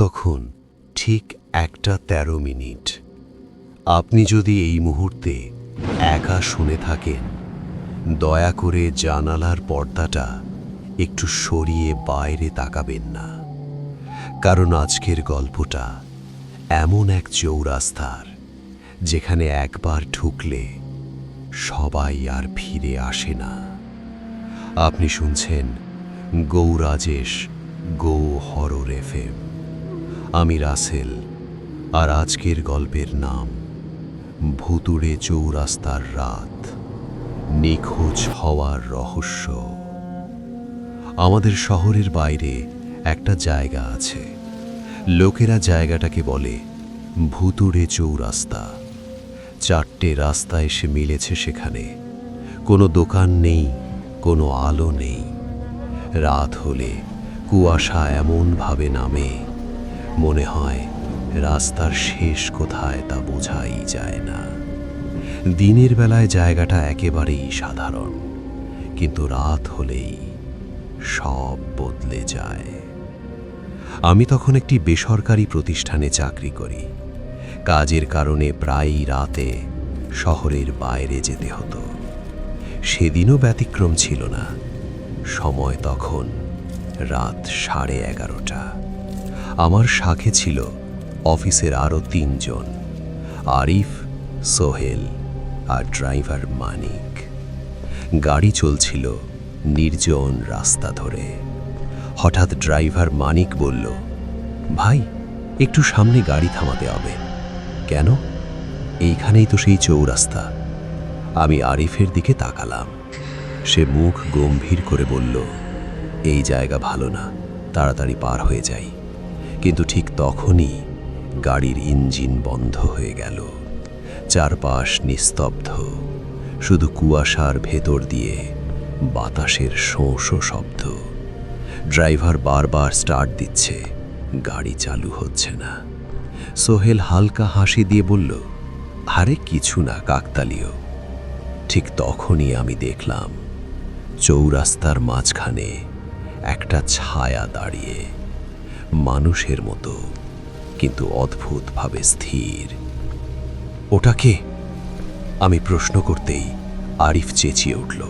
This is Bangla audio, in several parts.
তখন ঠিক একটা তেরো মিনিট। আপনি যদি এই মুহূর্তে একা শুনে থাকেন, দয়া করে জানালার পর্দাটা একটু সরিয়ে বাইরে তাকাবেন না। কারণ আজকের গল্পটা এমন এক চৌরাস্তার, যেখানে একবার ঢুকলে সবাই আর ফিরে আসে না। আপনি শুনছেন গৌরাজেশ গো হরর এফএম আমি রাসেল, আর আজকের গল্পের নাম, ভুতুড়ে চৌরাস্তার রাত, নিখোঁজ হওয়ার রহস্য। আমাদের শহরের বাইরে একটা জায়গা আছে। লোকেরা জায়গাটাকে বলে ভুতুড়ে চৌরাস্তা। চারটে রাস্তা এসে মিলেছে সেখানে। কোনো দোকান নেই, কোনো আলো নেই। রাত হলে কুয়াশা এমনভাবে নামে মনে হয় রাস্তার শেষ কোথায় তা বোঝাই যায় না। দিনের বেলায় জায়গাটা একেবারেই সাধারণ, কিন্তু রাত হলেই সব বদলে যায়। আমি তখন একটি বেসরকারি প্রতিষ্ঠানে চাকরি করি। কাজের কারণে প্রায়ই রাতে শহরের বাইরে যেতে হতো। সেদিনও ব্যতিক্রম ছিল না। সময় তখন রাত সাড়ে এগারোটা। আমার শাখে ছিল অফিসের আরও তিনজন, আরিফ, সোহেল আর ড্রাইভার মানিক। গাড়ি চলছিল নির্জন রাস্তা ধরে। হঠাৎ ড্রাইভার মানিক বলল, ভাই, একটু সামনে গাড়ি থামাতে হবে। কেন? এইখানেই তো সেই চৌরাস্তা। আমি আরিফের দিকে তাকালাম। সে মুখ গম্ভীর করে বলল, এই জায়গা ভালো না, তাড়াতাড়ি পার হয়ে যাই। কিন্তু ঠিক তখনই গাড়ির ইঞ্জিন বন্ধ হয়ে গেল। চারপাশ নিস্তব্ধ। শুধু কুয়াশার ভেতর দিয়ে বাতাসের শোঁ শব্দ। ড্রাইভার বারবার স্টার্ট দিচ্ছে। গাড়ি চালু হচ্ছে না। সোহেল হালকা হাসি দিয়ে বলল, আরে কিছু না, কাকতালীয়। ঠিক তখনই আমি দেখলাম চৌরাস্তার মাঝখানে একটা ছায়া দাঁড়িয়ে মানুষের মতো, কিন্তু অদ্ভুতভাবে স্থির। ওটাকে আমি প্রশ্ন করতেই আরিফ চেঁচিয়ে উঠল,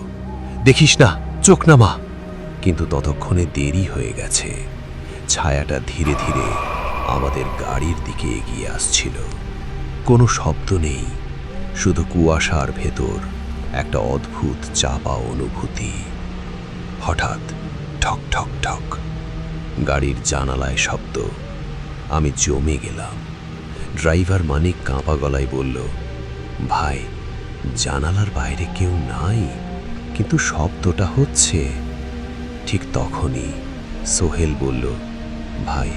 দেখিস না, চোখ নামা। কিন্তু ততক্ষণে দেরি হয়ে গেছে। ছায়াটা ধীরে ধীরে আমাদের গাড়ির দিকে এগিয়ে আসছিল। কোনো শব্দ নেই, শুধু কুয়াশার ভেতর একটা অদ্ভুত চাপা অনুভূতি। হঠাৎ ঠক ঠক ঠক। গাড়ির জানালায় শব্দ। আমি জমে গেলাম। ড্রাইভার মানিক কাঁপা গলায় বলল, ভাই, জানালার বাইরে কেউ নাই, কিন্তু শব্দটা হচ্ছে। ঠিক তখনই সোহেল বলল, ভাই,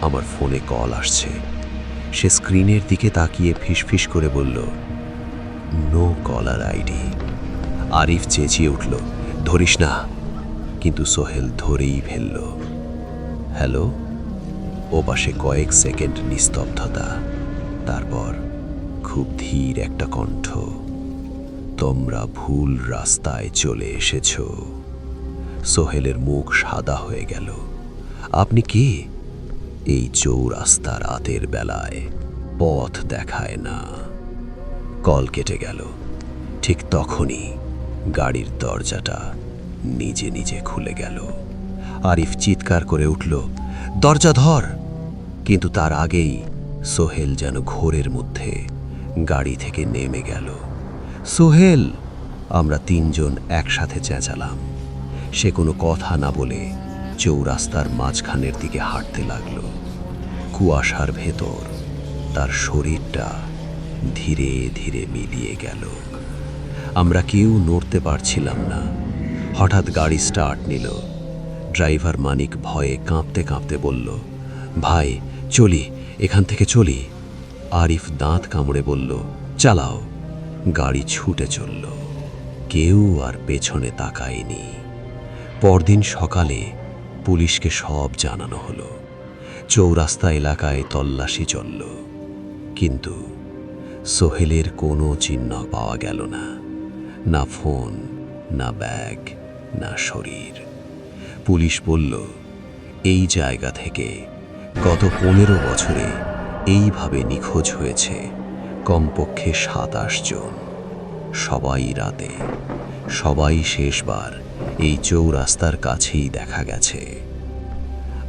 আমার ফোনে কল আসছে। সে স্ক্রিনের দিকে তাকিয়ে ফিসফিস করে বলল, নো কলার আইডি। আরিফ চেঁচিয়ে উঠল, ধরিস না। কিন্তু সোহেল ধরেই ফেলল। হ্যালো? ও পাশে কয়েক সেকেন্ড নিস্তব্ধতা, তারপর খুব ধীর একটা কণ্ঠ। তোমরা ভুল রাস্তায় চলে এসেছ। সোহেলের মুখ সাদা হয়ে গেল। আপনি কে? এই চৌরাস্তা রাতের বেলায় পথ দেখায় না। কল কেটে গেল। ঠিক তখনই গাড়ির দরজাটা নিজে নিজে খুলে গেল। আরিফ চিৎকার করে উঠল, দরজা ধর। কিন্তু তার আগেই সোহেল যেন ঘোরের মধ্যে গাড়ি থেকে নেমে গেল। সোহেল! আমরা তিনজন একসাথে চেঁচালাম। সে কোনো কথা না বলে চৌরাস্তার মাঝখানের দিকে হাঁটতে লাগল। কুয়াশার ভেতর তার শরীরটা ধীরে ধীরে মিলিয়ে গেল। আমরা কেউ নড়তে পারছিলাম না। হঠাৎ গাড়ি স্টার্ট নিল। ড্রাইভার মানিক ভয়ে কাঁপতে কাঁপতে বলল, ভাই, চলি, এখান থেকে চলি। আরিফ দাঁত কামড়ে বলল, চালাও। গাড়ি ছুটে চলল। কেউ আর পেছনে তাকায়নি। পরদিন সকালে পুলিশকে সব জানানো হলো। চৌরাস্তা এলাকায় তল্লাশি চলল। কিন্তু সোহেলের কোনো চিহ্ন পাওয়া গেল না। না ফোন, না ব্যাগ, না শরীর। পুলিশ বলল, এই জায়গা থেকে গত পনেরো বছরে এইভাবে নিখোঁজ হয়েছে কমপক্ষে সাতাশ জন। সবাই রাতে, সবাই শেষবার এই চৌরাস্তার কাছেই দেখা গেছে।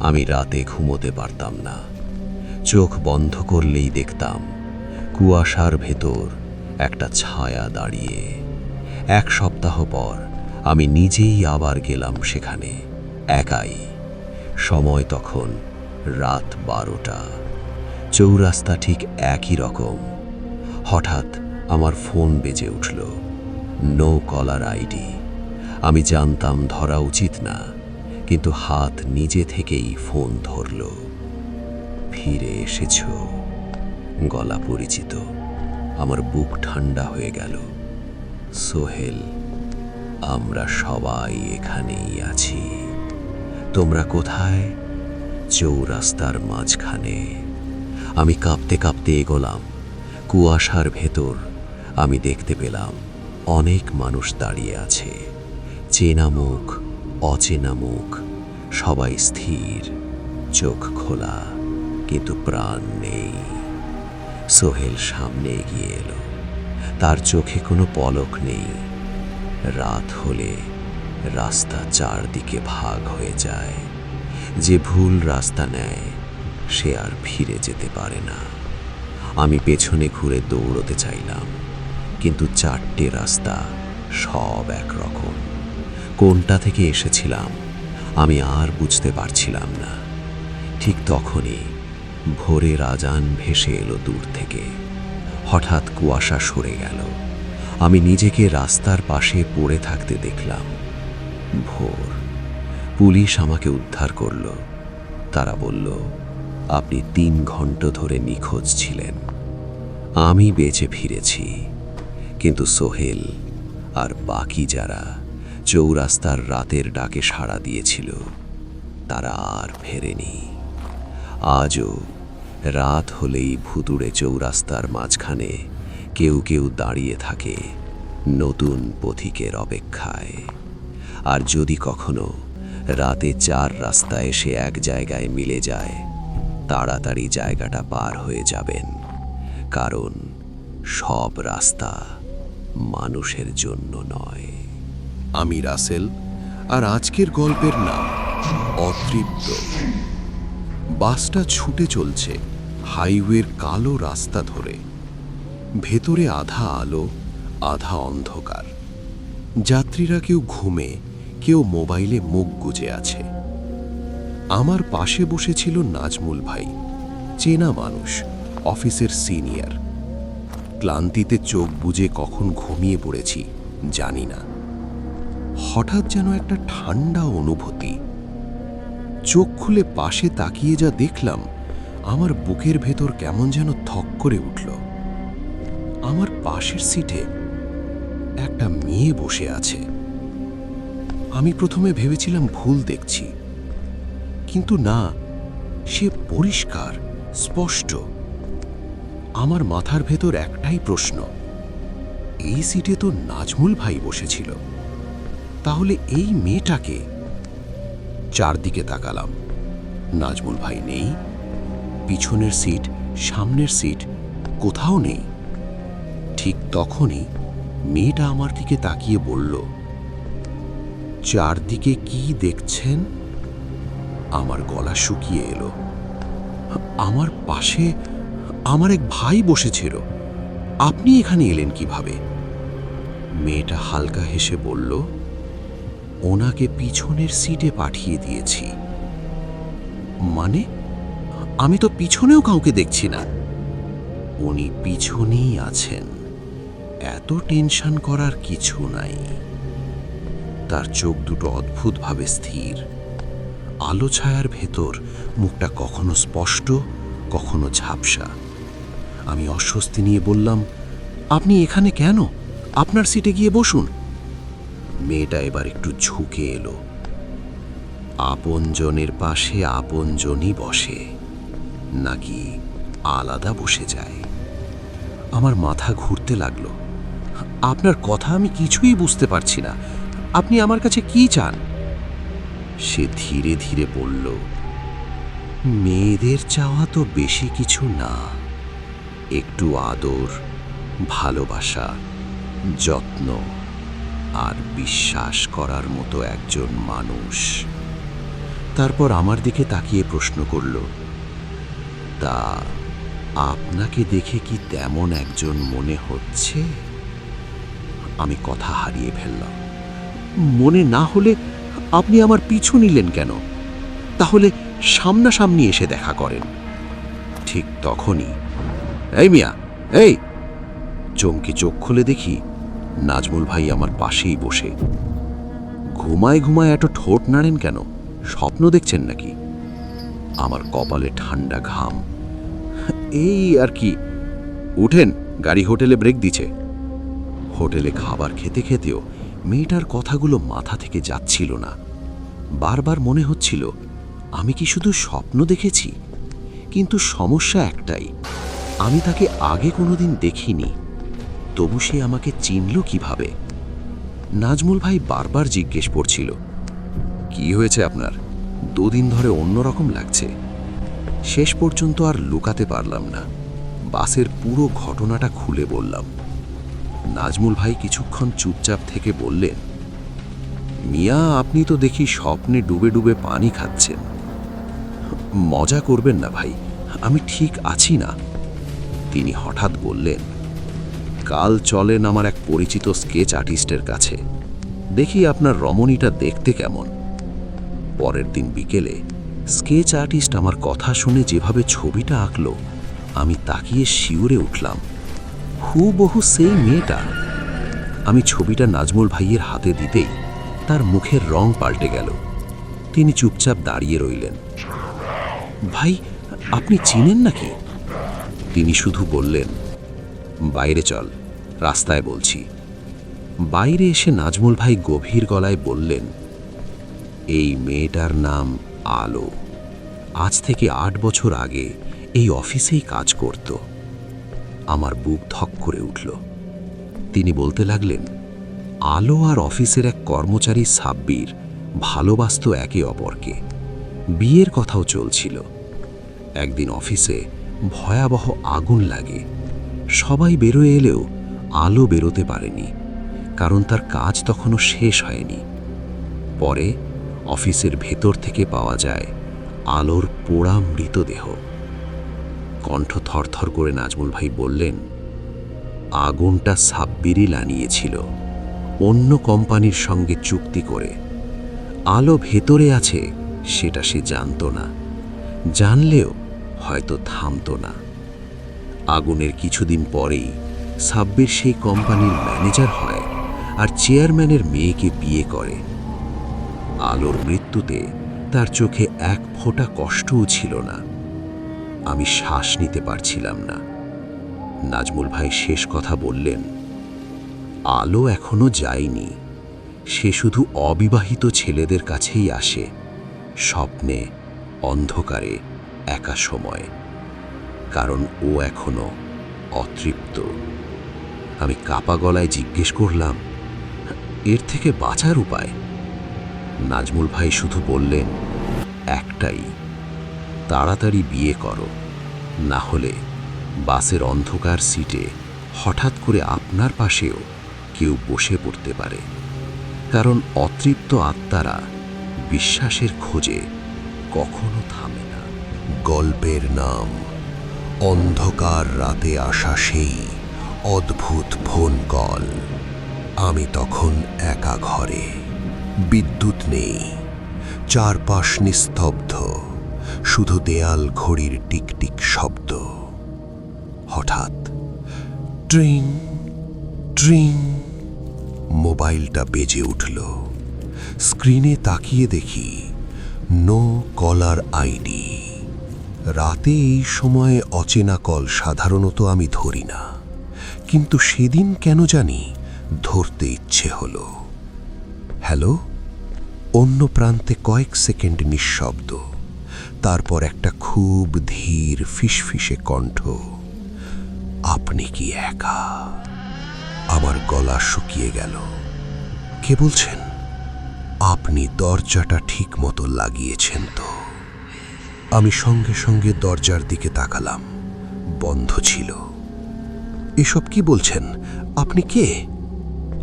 আমি রাতে ঘুমোতে পারতাম না। চোখ বন্ধ করলেই দেখতাম কুয়াশার ভেতর একটা ছায়া দাঁড়িয়ে। এক সপ্তাহ পর আমি নিজেই আবার গেলাম সেখানে। একাই। সময় তখন রাত বারোটা। চৌরাস্তা ঠিক একই রকম। হঠাৎ আমার ফোন বেজে উঠল। No caller ID. আমি জানতাম ধরা উচিত না, কিন্তু হাত নিজে থেকেই ফোন ধরল। ফিরে এসেছ, গলা পরিচিত। আমার বুক ঠান্ডা হয়ে গেল। সোহেল, আমরা সবাই এখানেই আছি। তোমরা কোথায়? চৌরাস্তার মাঝখানে। আমি কাঁপতে কাঁপতে এগোলাম। কুয়াশার ভেতর আমি দেখতে পেলাম অনেক মানুষ দাঁড়িয়ে আছে। চেনা মুখ, অচেনা মুখ, সবাই স্থির, চোখ খোলা, কিন্তু প্রাণ নেই। সোহেল সামনে এগিয়ে এলো। তার চোখে কোনো পলক নেই। রাত হলে রাস্তা চারদিকে ভাগ হয়ে যায়। যে ভুল রাস্তা নেয়, সে আর ফিরে যেতে পারে না। আমি পেছনে ঘুরে দৌড়তে চাইলাম, কিন্তু চারটে রাস্তা সব একরকম। কোনটা থেকে এসেছিলাম, আমি আর বুঝতে পারছিলাম না। ঠিক তখনই ভোরের আজান ভেসে এলো দূর থেকে। হঠাৎ কুয়াশা সরে গেল। আমি নিজেকে রাস্তার পাশে পড়ে থাকতে দেখলাম। ভোর। পুলিশ আমাকে উদ্ধার করল। তারা বলল, আপনি তিন ঘণ্টা ধরে নিখোঁজ ছিলেন। আমি বেঁচে ফিরেছি। কিন্তু সোহেল আর বাকি যারা চৌরাস্তার রাতের ডাকে সাড়া দিয়েছিল, তারা আর ফেরেনি। আজও রাত হলেই ভুতুড়ে চৌরাস্তার মাঝখানে কেউ কেউ দাঁড়িয়ে থাকে নতুন পথিকের অপেক্ষায়। আর যদি কখনো রাতে চার রাস্তা এসে এক জায়গায় মিলে যায়, তাড়াতাড়ি জায়গাটা পার হয়ে যাবেন। কারণ সব রাস্তা মানুষের জন্য নয়। আমি রাসেল, আর আজকের গল্পের নাম অতৃপ্ত। বাসটা ছুটে চলছে হাইওয়ের কালো রাস্তা ধরে। ভেতরে আধা আলো, আধা অন্ধকার। যাত্রীরা কেউ ঘুমে কেউ মোবাইলে মুখ গুজে আছে। আমার পাশে বসেছিল নাজমুল ভাই, চেনা মানুষ, অফিসের সিনিয়র। ক্লান্তিতে চোখ বুজে কখন ঘুমিয়ে পড়েছি, জানি না। হঠাৎ যেন একটা ঠান্ডা অনুভূতি। চোখ খুলে পাশে তাকিয়ে যা দেখলাম, আমার বুকের ভেতর কেমন যেন থক করে উঠল। আমার পাশের সিটে একটা মেয়ে বসে আছে। আমি প্রথমে ভেবেছিলাম ভুল দেখছি। কিন্তু না, সে পরিষ্কার, স্পষ্ট। আমার মাথার ভেতর একটাই প্রশ্ন, এই সিটে তো নাজমুল ভাই বসেছিল। তাহলে এই মেয়েটাকে চারদিকে তাকালাম। নাজমুল ভাই নেই, পিছনের সিট, সামনের সিট, কোথাও নেই। ঠিক তখনই মেয়েটা আমার দিকে তাকিয়ে বলল চারদিকে কি দেখছেন? আমার গলা শুকিয়ে এলো। আমার পাশে আমার এক ভাই বসেছিল। আপনি এখানে এলেন কীভাবে? মেয়েটা হালকা হেসে বলল, ওনাকে পিছনের সিটে পাঠিয়ে দিয়েছি। মানে? আমি তো পিছনেও কাউকে দেখছি না। উনি পিছনেই আছেন। এত টেনশন করার কিছু নাই। তার চোখ দুটো অদ্ভুতভাবে স্থির। আলো ছায়ার ভেতর মুখটা কখনো স্পষ্ট, কখনো ঝাপসা। আমি অস্বস্তি নিয়ে বললাম, আপনি এখানে কেন? আপনার সিটে গিয়ে বসুন। মেয়েটা এবার একটু ঝুঁকে এলো। আপনজনের পাশে আপনজনই বসে, নাকি আলাদা বসে যায়। আমার মাথা ঘুরতে লাগল। আপনার কথা আমি কিছুই বুঝতে পারছি না। আপনি আমার কাছে কি চান? সে ধীরে ধীরে বলল, মেয়েদের চাওয়া তো বেশি কিছু না। একটু আদর, ভালোবাসা, যত্ন আর বিশ্বাস করার মতো একজন মানুষ। তারপর আমার দিকে তাকিয়ে প্রশ্ন করল, তা আপনাকে দেখে কি তেমন একজন মনে হচ্ছে? আমি কথা হারিয়ে ফেললাম। মনে না হলে আপনি আমার পিছু নিলেন কেন? তাহলে সামনাসামনি এসে দেখা করেন। ঠিক তখনই। এই মিয়া, এই! চমকে চোখ খুলে দেখি নাজমুল ভাই আমার পাশেই বসে। ঘুমায় ঘুমায় এত ঠোঁট নাড়েন কেন? স্বপ্ন দেখছেন নাকি? আমার কপালে ঠান্ডা ঘাম। এই আর কি? উঠেন, গাড়ি হোটেলে ব্রেক দিছে হোটেলে খাবার খেতে খেতেও মেয়েটার কথাগুলো মাথা থেকে যাচ্ছিল না। বারবার মনে হচ্ছিল, আমি কি শুধু স্বপ্ন দেখেছি? কিন্তু সমস্যা একটাই, আমি তাকে আগে কোনোদিন দেখিনি। তবু সে আমাকে চিনল কীভাবে? নাজমুল ভাই বারবার জিজ্ঞেস করছিল, কি হয়েছে আপনার? দুদিন ধরে অন্যরকম লাগছে। শেষ পর্যন্ত আর লুকাতে পারলাম না। বাসের পুরো ঘটনাটা খুলে বললাম। নাজমুল ভাই কিছুক্ষণ চুপচাপ থেকে বললেন, মিয়া, আপনি তো দেখি স্বপ্নে ডুবে ডুবে পানি খাচ্ছেন। মজা করবেন না ভাই, আমি ঠিক আছি না। তিনি হঠাৎ বললেন, কাল চলেন আমার এক পরিচিত স্কেচ আর্টিস্টের কাছে। দেখি আপনার রমণীটা দেখতে কেমন। পরের দিন বিকেলে স্কেচ আর্টিস্ট আমার কথা শুনে যেভাবে ছবিটা আঁকল, আমি তাকিয়ে শিউরে উঠলাম। হুবহু সেই মেয়েটা। আমি ছবিটা নাজমুল ভাইয়ের হাতে দিতেই তার মুখের রং পাল্টে গেল। তিনি চুপচাপ দাঁড়িয়ে রইলেন। ভাই, আপনি চিনেন নাকি? তিনি শুধু বললেন, বাইরে চল, রাস্তায় বলছি। বাইরে এসে নাজমুল ভাই গভীর গলায় বললেন, এই মেয়েটার নাম আলো। আজ থেকে আট বছর আগে এই অফিসেই কাজ করত। আমার বুক ধক করে উঠল। তিনি বলতে লাগলেন, আলো আর অফিসের এক কর্মচারী সাব্বির ভালোবাসত একে অপরকে। বিয়ের কথাও চলছিল। একদিন অফিসে ভয়াবহ আগুন লাগে। সবাই বেরোয় এলেও আলো বেরোতে পারেনি, কারণ তার কাজ তখনও শেষ হয়নি। পরে অফিসের ভেতর থেকে পাওয়া যায় আলোর পোড়া মৃতদেহ। কণ্ঠ থরথর করে নাজমুল ভাই বললেন, আগুনটা সাব্বিরই লানিয়েছিল। অন্য কোম্পানির সঙ্গে চুক্তি করে। আলো ভেতরে আছে, সেটা সে জানত না। জানলেও হয়তো থামতো না। আগুনের কিছুদিন পরেই সাব্বির সেই কোম্পানির ম্যানেজার হয় আর চেয়ারম্যানের মেয়েকে বিয়ে করে। আলোর মৃত্যুতে তার চোখে এক ফোঁটা কষ্টও ছিল না। আমি শ্বাস নিতে পারছিলাম না। নাজমুল ভাই শেষ কথা বললেন, আলো এখনও যায়নি। সে শুধু অবিবাহিত ছেলেদের কাছেই আসে, স্বপ্নে, অন্ধকারে, একা সময়। কারণ ও এখনও অতৃপ্ত। আমি কাপা গলায় জিজ্ঞেস করলাম, এর থেকে বাঁচার উপায়? নাজমুল ভাই শুধু বললেন, একটাই। তাড়াতাড়ি বিয়ে করো। না হলে বাসের অন্ধকার সিটে হঠাৎ করে আপনার পাশেও কেউ বসে পড়তে পারে। কারণ অতৃপ্ত আত্মারা বিশ্বাসের খোঁজে কখনো থামে না। গল্পের নাম, অন্ধকার রাতে আসা সেই অদ্ভুত ফোন কল। আমি তখন একা ঘরে। বিদ্যুৎ নেই, চারপাশ নিস্তব্ধ। শুধু দেয়াল ঘড়ির টিকটিক শব্দ। হঠাৎ, ট্রিং ট্রিং, মোবাইলটা বেজে উঠল। স্ক্রিনে তাকিয়ে দেখি, নো কলার আইডি। রাতে এই সময়ে অচেনা কল সাধারণত আমি ধরি না। কিন্তু সেদিন কেন জানি ধরতে ইচ্ছে হলো। হ্যালো? অন্য প্রান্তে কয়েক সেকেন্ড নিঃশব্দ। তারপর একটা খুব ধীর ফিসফিসে কণ্ঠ, আপনি কি একা? আমার গলা শুকিয়ে গেল। কে বলছেন? আপনি দরজাটা ঠিক মতো লাগিয়েছেন তো? আমি সঙ্গে সঙ্গে দরজার দিকে তাকালাম, বন্ধ ছিল। এসব কি বলছেন? আপনি কে?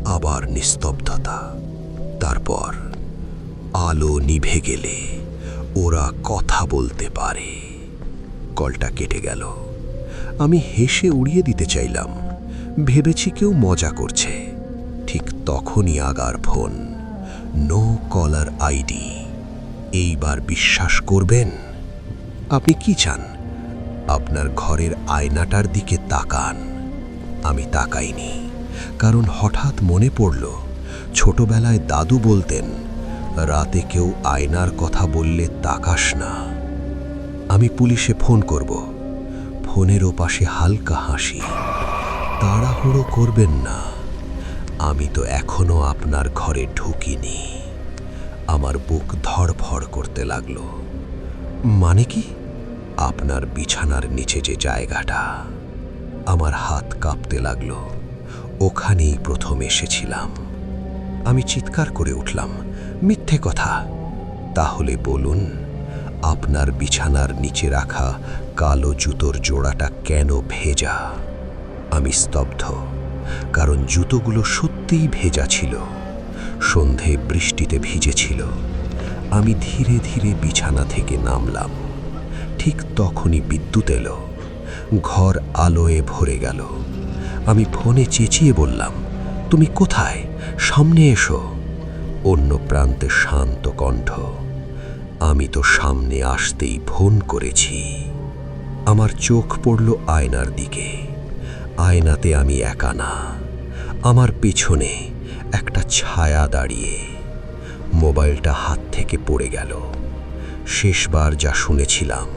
আবার নিস্তব্ধতা। তারপর আলো নিভে গেলে। ওরা কথা বলতে পারে। কলটা কেটে গেল। আমি হেসে উড়িয়ে দিতে চাইলাম। ভেবেছি কেউ মজা করছে। ঠিক তখনই আগার ফোন। No caller ID. এইবার বিশ্বাস করবেন? আপনি কি চান? আপনার ঘরের আয়নাটার দিকে তাকান। আমি তাকাইনি। কারণ হঠাৎ মনে পড়ল, ছোটবেলায় দাদু বলতেন রাতে কেউ আয়নার কথা বললে তাকাস না। আমি পুলিশে ফোন করব। ফোনের ওপাশে হালকা হাসি। তাড়াহুড়ো করবেন না। আমি তো এখনও আপনার ঘরে ঢুকিনি। আমার বুক ধড়ফড় করতে লাগল। মানে কি? আপনার বিছানার নিচে যে জায়গাটা। আমার হাত কাঁপতে লাগল। ওখানেই প্রথম এসেছিলাম। আমি চিৎকার করে উঠলাম। মিথ্যে কথা। তাহলে বলুন, আপনার বিছানার নিচে রাখা কালো জুতোর জোড়াটা কেন ভেজা? আমি স্তব্ধ, কারণ জুতোগুলো সত্যিই ভেজা ছিল। সন্ধে বৃষ্টিতে ভিজেছিল। আমি ধীরে ধীরে বিছানা থেকে নামলাম। ঠিক তখনই বিদ্যুৎ এলো। ঘর আলোয় ভরে গেল। আমি ফোনে চেঁচিয়ে বললাম, তুমি কোথায়? সামনে এসো। অন্য প্রান্তে শান্ত কণ্ঠ। আমি তো সামনে আসতেই ফোন করেছি। আমার চোখ পড়ল আয়নার দিকে। আয়নাতে আমি একা না। আমার পেছনে একটা ছায়া দাঁড়িয়ে। মোবাইলটা হাত থেকে পড়ে গেল। শেষবার যা শুনেছিলাম,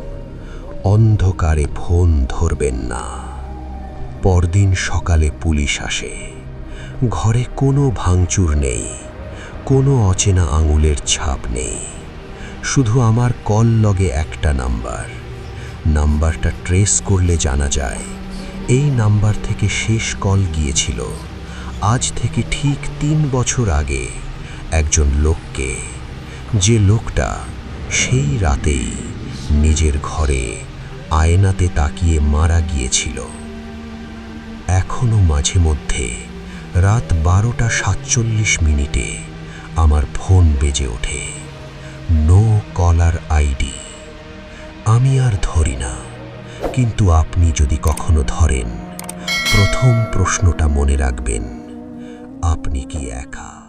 অন্ধকারে ফোন ধরবেন না। পরদিন সকালে পুলিশ আসে। ঘরে কোনো ভাঙচুর নেই। কোনো অচেনা আঙুলের ছাপ নেই। শুধু আমার কল লগে একটা নাম্বার। নাম্বারটা ট্রেস করলে জানা যায়, এই নাম্বার থেকে শেষ কল গিয়েছিল। আজ থেকে ঠিক তিন বছর আগে একজন লোককে, যে লোকটা সেই রাতেই নিজের ঘরে আয়নাতে তাকিয়ে মারা গিয়েছিল। এখনও মাঝে মধ্যে রাত বারোটা সাতচল্লিশ মিনিটে আমার ফোন বেজে ওঠে। নো কলার আইডি আমি আর ধরি না। কিন্তু আপনি যদি কখনো ধরেন, প্রথম প্রশ্নটা মনে রাখবেন, আপনি কি একা?